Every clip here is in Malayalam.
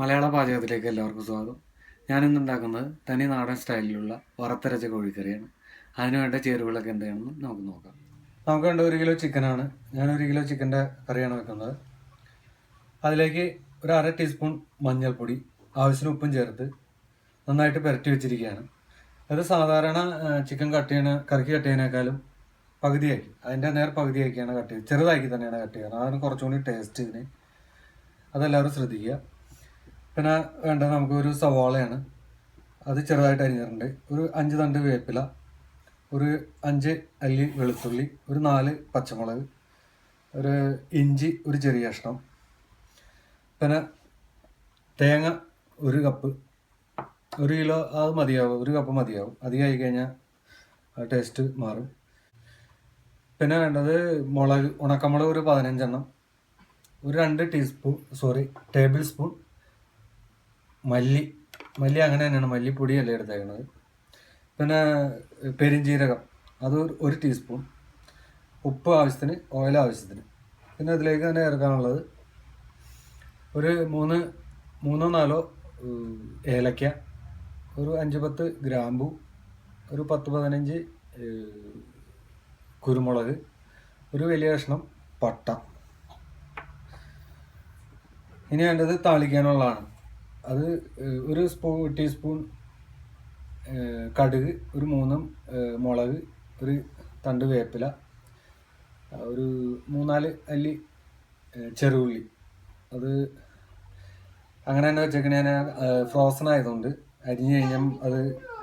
മലയാള പാചകത്തിലേക്ക് എല്ലാവർക്കും സ്വാഗതം. ഞാനിന്ന് ഉണ്ടാക്കുന്നത് തനി നാടൻ സ്റ്റൈലിലുള്ള വറുത്തരച്ച കോഴിക്കറിയാണ്. അതിന് വേണ്ട ചേരുവകളൊക്കെ എന്താണെന്ന് നമുക്ക് നോക്കാം. നമുക്ക് വേണ്ട ഒരു കിലോ ചിക്കനാണ്. ഞാൻ ഒരു കിലോ ചിക്കന്റെ കറിയാണ് വെക്കുന്നത്. അതിലേക്ക് ഒരു അര ടീസ്പൂൺ മഞ്ഞൾപ്പൊടി ആവശ്യത്തിന് ഉപ്പും ചേർത്ത് നന്നായിട്ട് പുരട്ടി വെച്ചിരിക്കുകയാണ്. അത് സാധാരണ ചിക്കൻ കട്ട് ചെയ്യണ കറിക്ക് കട്ട് ചെയ്യുന്നേക്കാളും പകുതിയാക്കി അതിന്റെ നേർ പകുതിയാക്കിയാണ് കട്ട് ചെയ്യുക ചെറുതാക്കി തന്നെയാണ് കട്ട് ചെയ്യുന്നത് അതാണ് കുറച്ചുകൂടി ടേസ്റ്റ് ഇതിന്. അതെല്ലാവരും ശ്രദ്ധിക്കുക. പിന്നെ വേണ്ടത് നമുക്ക് ഒരു സവാളയാണ്. അത് ചെറുതായിട്ട് അരിഞ്ഞിട്ടുണ്ട്. ഒരു അഞ്ച് തണ്ട് വേപ്പില ഒരു അഞ്ച് അല്ലി വെളുത്തുള്ളി ഒരു നാല് പച്ചമുളക് ഒരു ഇഞ്ചി ഒരു ചെറിയ കഷ്ണം. പിന്നെ തേങ്ങ ഒരു കപ്പ്. ഒരു കിലോ അത് മതിയാവും ഒരു കപ്പ് മതിയാവും. അധികമായി കഴിഞ്ഞാൽ ടേസ്റ്റ് മാറും. പിന്നെ വേണ്ടത് മുളക് ഉണക്കമുളക് ഒരു പതിനഞ്ചെണ്ണം. ഒരു രണ്ട് ടീസ്പൂൺ സോറി ടേബിൾ സ്പൂൺ മല്ലി മല്ലി അങ്ങനെ തന്നെയാണ്. മല്ലിപ്പൊടിയല്ല എടുത്തേക്കണത്. പിന്നെ പെരിഞ്ജീരകം അത് ഒരു- ടീസ്പൂൺ ഉപ്പ് ആവശ്യത്തിന് ഓയിൽ ആവശ്യത്തിന്. പിന്നെ അതിലേക്ക് തന്നെ ചേർക്കാനുള്ളത് ഒരു മൂന്ന് മൂന്നോ നാലോ ഏലക്ക ഒരു അഞ്ച് പത്ത് ഗ്രാമ്പു ഒരു പത്ത് പതിനഞ്ച് കുരുമുളക് ഒരു വലിയ കഷ്ണം പട്ട. ഇനി വേണ്ടത് താളിക്കാനുള്ളതാണ്. അത് ഒരു സ്പൂൺ ടീസ്പൂൺ കടുക് ഒരു മൂന്നും മുളക് ഒരു തണ്ട് വേപ്പില ഒരു മൂന്നാൽ അല്ലി ചെറുള്ളി അത് അങ്ങനെ തന്നെ വെച്ചേക്കണേ. ഞാൻ ഫ്രോസൺ ആയതുകൊണ്ട് അരിഞ്ഞ് കഴിഞ്ഞാൽ അത്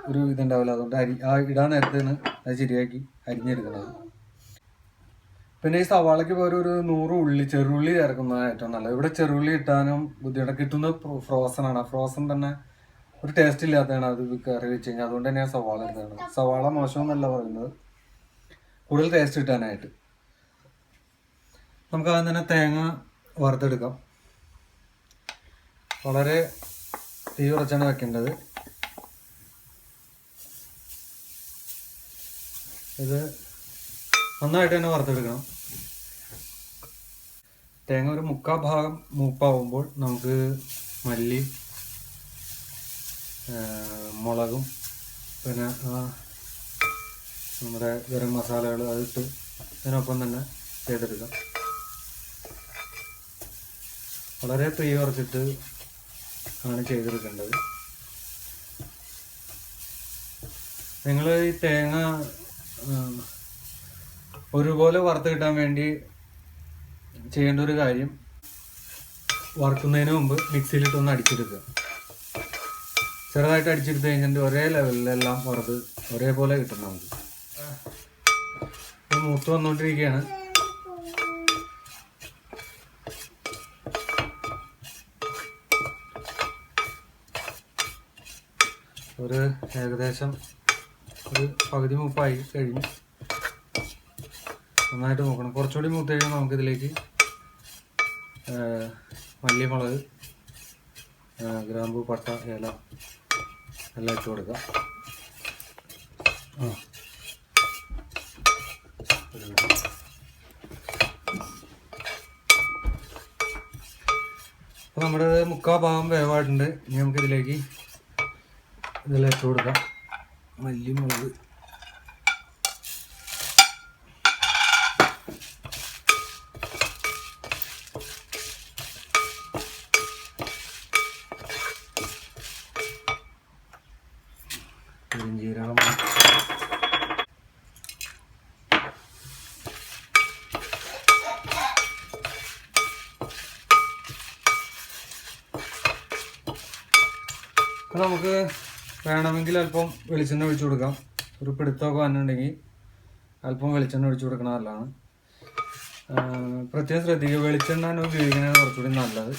ഒരു ഇതുണ്ടാവില്ല. അതുകൊണ്ട് അരി ആ ഇടാൻ നേരത്താണ് അത് ശരിയാക്കി അരിഞ്ഞെടുക്കുന്നത്. പിന്നെ ഈ സവാളയ്ക്ക് പകരം ഒരു നൂറ് ഉള്ളി ചെറുള്ളി ചേർക്കുന്നതാണ് ഏറ്റവും നല്ലത്. ഇവിടെ ചെറുള്ളി ഇട്ടാനും ബുദ്ധിയുടെ കിട്ടുന്നത് ഫ്രോസൺ ആണ്. ഫ്രോസൺ തന്നെ ഒരു ടേസ്റ്റ് ഇല്ലാത്തതാണ് അത് കറി വെച്ച് കഴിഞ്ഞാൽ. അതുകൊണ്ട് തന്നെയാണ് സവാള എടുത്തത് സവാള മോശമെന്നല്ല പറയുന്നത്. കൂടുതൽ ടേസ്റ്റ് കിട്ടാനായിട്ട്. നമുക്ക് ആദ്യം തന്നെ തേങ്ങ വറുത്തെടുക്കാം. വളരെ തീ കുറച്ചാണ് വെക്കേണ്ടത്. ഇത് നന്നായിട്ട് തന്നെ വറുത്തെടുക്കണം. തേങ്ങ ഒരു മുക്കാ ഭാഗം മൂപ്പാവുമ്പോൾ നമുക്ക് മല്ലി മുളകും പിന്നെ നമ്മുടെ ഗരം മസാലകൾ അതിട്ട് അതിനൊപ്പം തന്നെ ചെയ്തെടുക്കാം. വളരെ തീ കുറച്ചിട്ട് ആണ് ചെയ്തെടുക്കേണ്ടത്. നിങ്ങൾ ഈ തേങ്ങ ഒരുപോലെ വറുത്ത് കിട്ടാൻ വേണ്ടി ചെയ്യേണ്ട ഒരു കാര്യം വറുക്കുന്നതിന് മുമ്പ് മിക്സിയിലിട്ട് ഒന്ന് അടിച്ചെടുക്കുക. ചെറുതായിട്ട് അടിച്ചെടുത്ത് കഴിഞ്ഞിട്ട് ഒരേ ലെവലിലെല്ലാം വറുത്ത് ഒരേപോലെ കിട്ടും നമുക്ക്. മൂത്ത് വന്നുകൊണ്ടിരിക്കുകയാണ്. ഒരു ഏകദേശം ഒരു പകുതി മൂപ്പായി കഴിഞ്ഞു. നന്നായിട്ട് നോക്കണം കുറച്ചുകൂടി മൂത്ത് കഴിഞ്ഞാൽ നമുക്കിതിലേക്ക് മല്ലിമുളക് ഗ്രാമ്പു പട്ട ഇല എല്ലാം ഇട്ട് കൊടുക്കാം. ആ. അപ്പോൾ നമ്മുടെ മുക്കാ ഭാഗം വേവായിട്ടുണ്ട്. ഇനി നമുക്കിതിലേക്ക് ഇതെല്ലാം ഇട്ട് കൊടുക്കാം. മല്ലിമുളക് പെരുംജീരകം അപ്പോൾ നമുക്ക് വേണമെങ്കിൽ അല്പം വെളിച്ചെണ്ണ ഒഴിച്ചു കൊടുക്കാം. ഒരു പിടുത്തമൊക്കെ വന്നിട്ടുണ്ടെങ്കിൽ അല്പം വെളിച്ചെണ്ണ ഒഴിച്ചു കൊടുക്കണ നല്ലതാണ്. പ്രത്യേകം ശ്രദ്ധിക്കുക. വെളിച്ചെണ്ണ ഉപയോഗിക്കുന്നതാണ് കുറച്ചുകൂടി നല്ലത്.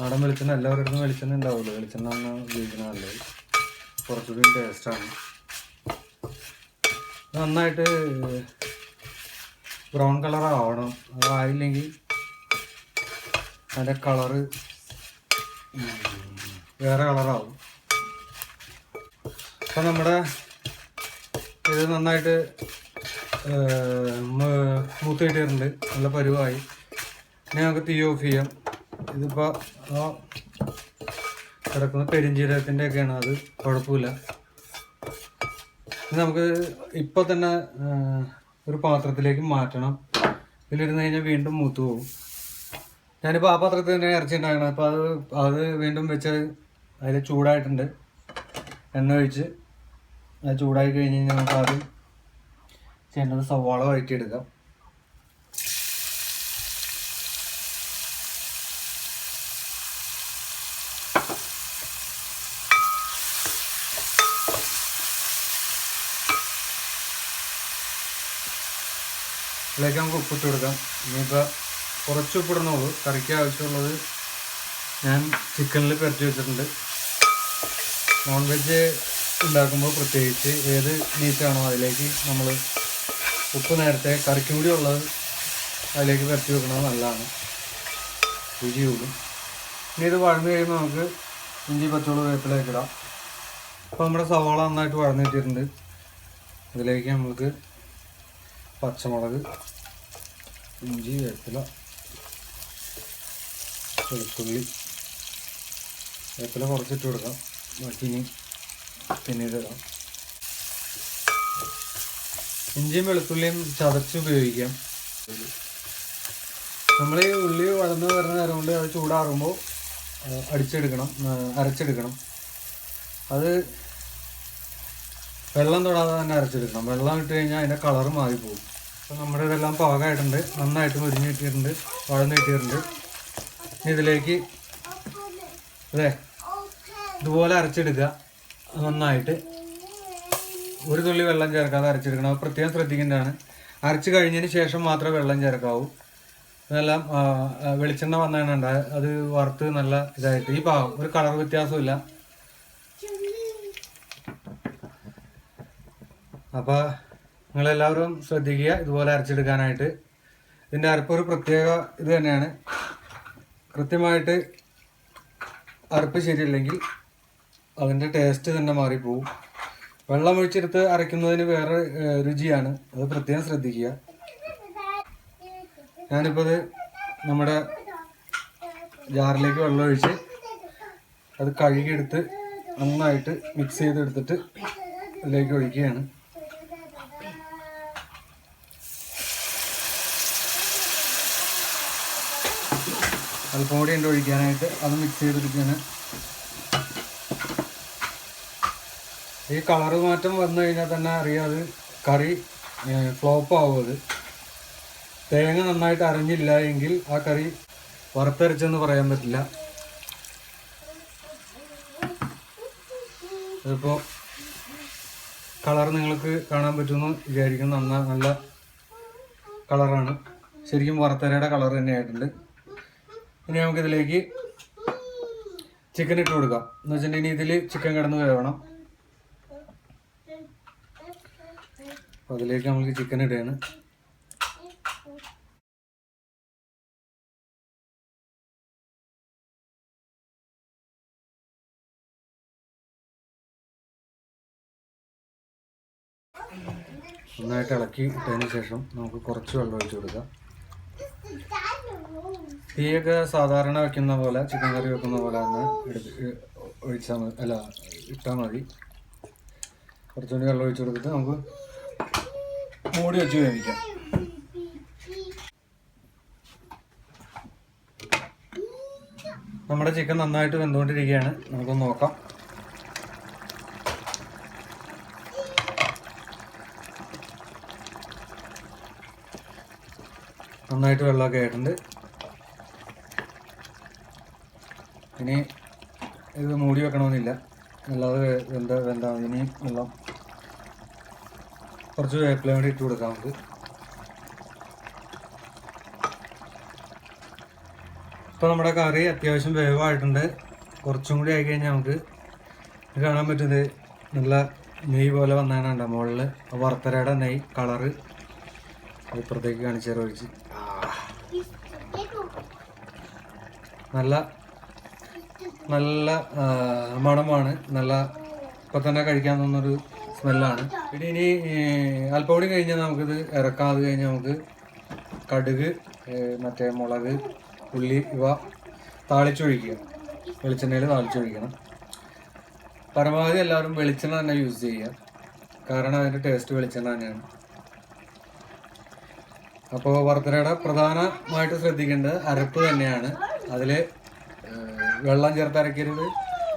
നാടൻ വെളിച്ചെണ്ണ എല്ലാവരുടെ വെളിച്ചെണ്ണ ഉണ്ടാവുള്ളൂ വെളിച്ചെണ്ണ ഉപയോഗിക്കുന്നത് നല്ലത്. കുറച്ചുകൂടി ടേസ്റ്റാണ് നന്നായിട്ട് ബ്രൗൺ കളർ ആവണം. അതായില്ലെങ്കിൽ അതിന്റെ കളറ് വേറെ കളറാവും അപ്പം നമ്മുടെ ഇത് നന്നായിട്ട് മൂത്ത് കിട്ടിയിട്ടുണ്ട്. നല്ല പരുവായി. ഇനി നമുക്ക് തീ ഓഫ് ചെയ്യാം. ഇതിപ്പോൾ ആ കിടക്കുന്ന പെരിഞ്ചീരകത്തിന്റെ ഒക്കെയാണ് അത്. കുഴപ്പമില്ല. ഇത് നമുക്ക് ഇപ്പം തന്നെ ഒരു പാത്രത്തിലേക്ക് മാറ്റണം. ഇതിലിരുന്ന് കഴിഞ്ഞാൽ വീണ്ടും മൂത്ത് പോകും. ഞാനിപ്പോൾ ആ പാത്രത്തിൽ തന്നെ ഇറച്ചി ഉണ്ടാക്കണം അപ്പോൾ അത് അത് വീണ്ടും വെച്ച് അതിൽ ചൂടായിട്ടുണ്ട്. എണ്ണ ഒഴിച്ച് അത് ചൂടായി കഴിഞ്ഞ് കഴിഞ്ഞാൽ നമുക്ക് ആദ്യം ചെയ്യേണ്ടത് സവാള വഴറ്റിയെടുക്കാം. ഇതിലേക്ക് നമുക്ക് ഉപ്പിട്ട് കൊടുക്കാം. ഇനിയിപ്പോൾ കുറച്ച് ഉപ്പിടണുള്ളൂ കറിക്ക് ആവശ്യമുള്ളത് ഞാൻ ചിക്കനിൽ പെരട്ടി വെച്ചിട്ടുണ്ട്. നോൺ വെജ് ഉണ്ടാക്കുമ്പോൾ പ്രത്യേകിച്ച് ഏത് മീറ്റാണോ അതിലേക്ക് നമ്മൾ ഉപ്പ് നേരത്തെ കറിക്കും കൂടി ഉള്ളത് അതിലേക്ക് പരത്തി വെക്കുന്നത് നല്ലതാണ്. രുചി കൂടും. ഇനി ഇത് വഴന്ന് കഴിയുമ്പോൾ നമുക്ക് ഇഞ്ചി പച്ചമുളക് വേപ്പിലേക്ക് ഇടാം. അപ്പോൾ നമ്മുടെ സവാള നന്നായിട്ട് വഴന്ന് വെച്ചിട്ടുണ്ട് അതിലേക്ക് നമുക്ക് പച്ചമുളക് ഇഞ്ചി വേപ്പില വെളുത്തുള്ളി വേപ്പില കുറച്ചിട്ട് കൊടുക്കാം. ഇനി പിന്നീട് ഇടാം ഇഞ്ചിയും വെളുത്തുള്ളിയും ചതച്ച് ഉപയോഗിക്കാം. നമ്മൾ ഈ ഉള്ളി വളർന്ന് വരുന്ന നേരം കൊണ്ട് അത് ചൂടാറുമ്പോൾ അടിച്ചെടുക്കണം അരച്ചെടുക്കണം. അത് വെള്ളം തൊടാതെ തന്നെ അരച്ചെടുക്കണം. വെള്ളം ഇട്ട് കഴിഞ്ഞാൽ അതിന്റെ കളർ മാറിപ്പോകും. അപ്പോൾ നമ്മുടെ ഇതെല്ലാം പാകമായിട്ടുണ്ട്. നന്നായിട്ട് മുരിഞ്ഞ് കിട്ടിയിട്ടുണ്ട് വഴന്ന് കിട്ടിയിട്ടുണ്ട്. ഇതിലേക്ക് അതെ ഇതുപോലെ അരച്ചെടുക്കുക. നന്നായിട്ട്. ഒരു തുള്ളി വെള്ളം ചേർക്കാതെ അരച്ചെടുക്കണം. അത് പ്രത്യേകം ശ്രദ്ധിക്കേണ്ടതാണ്. അരച്ച് കഴിഞ്ഞതിന് ശേഷം മാത്രമേ വെള്ളം ചേർക്കാവൂ. ഇതെല്ലാം വെളിച്ചെണ്ണ വന്നാണ് വന്നതാണ് അത് വറുത്ത് നല്ല ഇതായിട്ട്. ഈ പാവം ഒരു കളർ വ്യത്യാസമില്ല അപ്പോൾ നിങ്ങളെല്ലാവരും ശ്രദ്ധിക്കുക ഇതുപോലെ അരച്ചെടുക്കാനായിട്ട്. ഇതിന്റെ അരപ്പ് ഒരു പ്രത്യേക ഇത് തന്നെയാണ്. കൃത്യമായിട്ട് അരപ്പ് ശരിയല്ലെങ്കിൽ അതിന്റെ ടേസ്റ്റ് തന്നെ മാറിപ്പോവും. വെള്ളം ഒഴിച്ചെടുത്ത് അരയ്ക്കുന്നതിന് വേറെ രുചിയാണ്. അത് പ്രത്യേകം ശ്രദ്ധിക്കുക. ഞാനിപ്പോൾ അത് നമ്മുടെ ജാറിലേക്ക് വെള്ളം ഒഴിച്ച് അത് കഴുകിയെടുത്ത് നന്നായിട്ട് മിക്സ് ചെയ്തെടുത്തിട്ട് ഇതിലേക്ക് ഒഴിക്കുകയാണ്. അല്പം കൂടി ഉണ്ട് ഒഴിക്കാനായിട്ട് അത് മിക്സ് ചെയ്തെടുക്കുകയാണ്. ഈ കളറ് മാറ്റം വന്നു കഴിഞ്ഞാൽ തന്നെ അറിയാം അത് കറി ഫ്ലോപ്പ് ആവുമത്. തേങ്ങ നന്നായിട്ട് അരഞ്ഞില്ല എങ്കിൽ ആ കറി വറുത്തരച്ചെന്ന് പറയാൻ പറ്റില്ല. അതിപ്പോൾ കളർ നിങ്ങൾക്ക് കാണാൻ പറ്റുമെന്ന് വിചാരിക്കുന്നു. നന്ന നല്ല കളറാണ്. ശരിക്കും വറുത്തരയുടെ കളർ തന്നെയായിട്ടുണ്ട് ഇനി നമുക്കിതിലേക്ക് ചിക്കൻ ഇട്ട് കൊടുക്കാം. എന്ന് വെച്ചിട്ടുണ്ടെങ്കിൽ ഇതിൽ ചിക്കൻ കിടന്ന് വേവണം. അപ്പോൾ അതിലേക്ക് നമുക്ക് ചിക്കൻ ഇടുകയാണ് നന്നായിട്ട് ഇളക്കി ഇട്ടതിന് ശേഷം നമുക്ക് കുറച്ച് വെള്ളം ഒഴിച്ചു കൊടുക്കാം. തീയൊക്കെ സാധാരണ വെക്കുന്ന പോലെ ചിക്കൻ കറി വെക്കുന്ന പോലെ തന്നെ ഒഴിച്ചാൽ മതി. അല്ല ഇട്ടാൽ മതി. കുറച്ചുകൂടി വെള്ളം ഒഴിച്ചു കൊടുത്തിട്ട് നമുക്ക് മൂടി വെച്ച് വേവിക്കാം. നമ്മുടെ ചിക്കൻ നന്നായിട്ട് വെന്തുകൊണ്ടിരിക്കുകയാണ്. നമുക്കൊന്ന് നോക്കാം. നന്നായിട്ട് വെള്ളമൊക്കെ ആയിട്ടുണ്ട്. ഇനി ഇത് മൂടി വെക്കണമെന്നില്ല. അല്ലാതെ വെന്ത വെന്താ ഇനിയും ഇനി വെള്ളം കുറച്ച് വേപ്പില കൂടി ഇട്ട് കൊടുക്കാം നമുക്ക്. ഇപ്പോൾ നമ്മുടെ കറി അത്യാവശ്യം വേവായിട്ടുണ്ട്. കുറച്ചും കൂടി ആയി കഴിഞ്ഞാൽ നമുക്ക് കാണാൻ പറ്റുന്നത് നല്ല നെയ്യ് പോലെ വന്നതാണ് മുകളിൽ വറുത്തരയുടെ നെയ് കളറ് ഇപ്പുറത്തേക്ക് കാണിച്ചു തരാം ഒഴിച്ച്. നല്ല നല്ല മണമാണ്. നല്ല ഇപ്പം തന്നെ കഴിക്കാൻ തോന്നുന്നൊരു സ്മെല്ലാണ്. പിന്നെ ഇനി അല്പം കൂടി കഴിഞ്ഞാൽ നമുക്കിത് ഇറക്കാതെ കഴിഞ്ഞാൽ നമുക്ക് കടുക് മറ്റേ മുളക് ഉള്ളി ഇവ താളിച്ചൊഴിക്കുക. വെളിച്ചെണ്ണയിൽ താളിച്ചൊഴിക്കണം. പരമാവധി എല്ലാവരും വെളിച്ചെണ്ണ തന്നെ യൂസ് ചെയ്യുക. കാരണം അതിന്റെ ടേസ്റ്റ് വെളിച്ചെണ്ണ തന്നെയാണ്. അപ്പോൾ വർദ്ധനയുടെ പ്രധാനമായിട്ട് ശ്രദ്ധിക്കേണ്ടത് അരപ്പ് തന്നെയാണ്. അതിൽ വെള്ളം ചേർത്ത് അരക്കരുത്.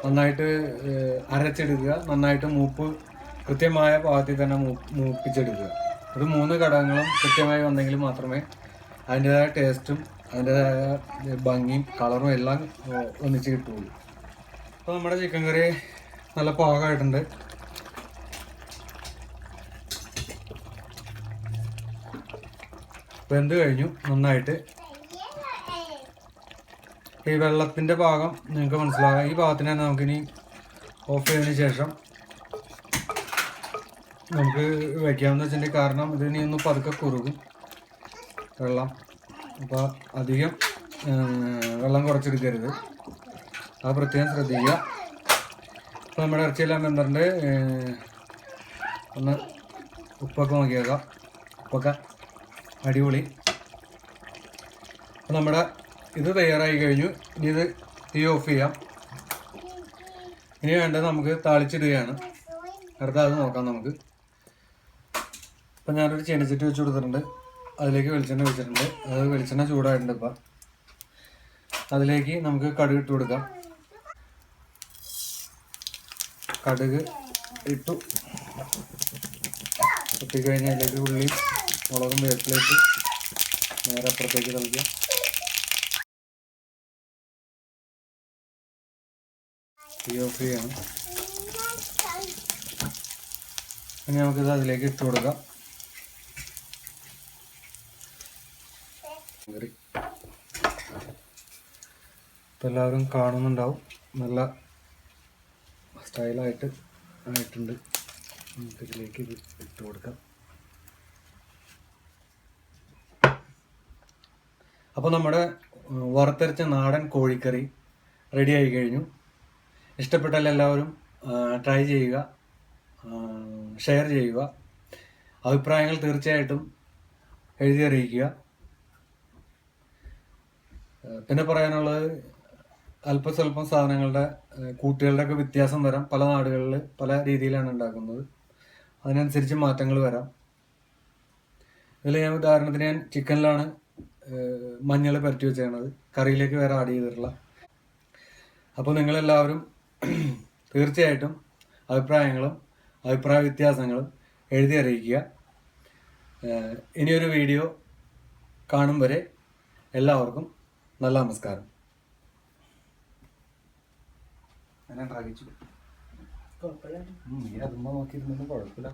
നന്നായിട്ട് അരച്ചെടുക്കുക. നന്നായിട്ട് മൂപ്പ് കൃത്യമായ പാകത്തിൽ തന്നെ മൂപ്പിച്ചെടുക്കുക. ഇത് മൂന്ന് ഘടകങ്ങളും കൃത്യമായി വന്നെങ്കിൽ മാത്രമേ അതിന്റെതായ ടേസ്റ്റും അതിന്റെതായ ഭംഗിയും കളറും എല്ലാം ഒന്നിച്ച് കിട്ടുകയുള്ളൂ. അപ്പോൾ നമ്മുടെ ചിക്കൻ കറി നല്ല പാകമായിട്ടുണ്ട്. വെന്ത് കഴിഞ്ഞു നന്നായിട്ട്. ഈ വെള്ളത്തിന്റെ ഭാഗം നിങ്ങൾക്ക് മനസ്സിലാകാം. ഈ ഭാഗത്തിനെ നമുക്കിനി ഓഫ് ചെയ്തതിന് ശേഷം നമുക്ക് വയ്ക്കാമെന്ന് വെച്ചിട്ടുണ്ടെങ്കിൽ കാരണം ഇതിനി ഒന്ന് പതുക്കെ കുറുകും. വെള്ളം. അപ്പോൾ അധികം വെള്ളം കുറച്ചെടുക്കരുത്. അത് പ്രത്യേകം ശ്രദ്ധിക്കുക. അപ്പോൾ നമ്മുടെ ഇറച്ചിയെല്ലാം ഏ, ഒന്ന് ഉപ്പൊക്കെ നോക്കിയേക്കാം. ഉപ്പൊക്കെ അടിപൊളി. അപ്പോൾ നമ്മുടെ ഇത് തയ്യാറായി കഴിഞ്ഞു. ഇനി ഇത് തീ ഓഫ് ചെയ്യാം. ഇനി വേണ്ടത് നമുക്ക് താളിച്ചിടുകയാണ്. അടുത്ത അത് നോക്കാം നമുക്ക്. ഇപ്പം ഞാനൊരു ചീനച്ചട്ടി വെച്ച് കൊടുത്തിട്ടുണ്ട്. അതിലേക്ക് വെളിച്ചെണ്ണ വെച്ചിട്ടുണ്ട് അത് വെളിച്ചെണ്ണ ചൂടായിട്ടുണ്ട് ഇപ്പം. അതിലേക്ക് നമുക്ക് കടുക് ഇട്ട് കൊടുക്കാം. കടുക് ഇട്ടു. പൊട്ടിക്കഴിഞ്ഞാൽ അതിലേക്ക് ഉള്ളി മുളകും വേപ്പിലേക്ക് നേരെ അപ്പുറത്തേക്ക് തളിക്കാം തീ ഓഫ് ചെയ്യണം. ഇനി നമുക്കിത് അതിലേക്ക് ഇട്ട് കൊടുക്കാം കറി ഇപ്പം എല്ലാവരും കാണുന്നുണ്ടാവും. നല്ല സ്റ്റൈലായിട്ട് ആയിട്ടുണ്ട്. നമുക്കിതിലേക്ക് ഇത് ഇട്ട് കൊടുക്കാം. അപ്പോൾ നമ്മുടെ വറുത്തരച്ച നാടൻ കോഴിക്കറി റെഡി ആയി കഴിഞ്ഞു. ഇഷ്ടപ്പെട്ടാൽ എല്ലാവരും ട്രൈ ചെയ്യുക ഷെയർ ചെയ്യുക. അഭിപ്രായങ്ങൾ തീർച്ചയായിട്ടും എഴുതി അറിയിക്കുക. പിന്നെ പറയാനുള്ളത് അല്പസ്വല്പം സാധനങ്ങളുടെ കൂട്ടുകളുടെ ഒക്കെ വ്യത്യാസം വരാം. പല നാടുകളിൽ പല രീതിയിലാണ് ഉണ്ടാക്കുന്നത്. അതിനനുസരിച്ച് മാറ്റങ്ങൾ വരാം. ഇതിൽ ഞാൻ ഉദാഹരണത്തിന് ഞാൻ ചിക്കനിലാണ് മഞ്ഞൾ പരറ്റി വെച്ചേക്കണത് കറിയിലേക്ക് വേറെ ആഡ് ചെയ്തിട്ടുള്ള. അപ്പോൾ നിങ്ങളെല്ലാവരും തീർച്ചയായിട്ടും അഭിപ്രായങ്ങളും അഭിപ്രായ വ്യത്യാസങ്ങളും എഴുതി അറിയിക്കുക. ഇനിയൊരു വീഡിയോ കാണും വരെ എല്ലാവർക്കും നല്ല നമസ്കാരം. ഞാൻ ഉണ്ടാക്കിച്ചു കുഴപ്പമില്ല. നീ അതുമ്മ നോക്കിയിരുന്നൊന്നും കുഴപ്പമില്ല.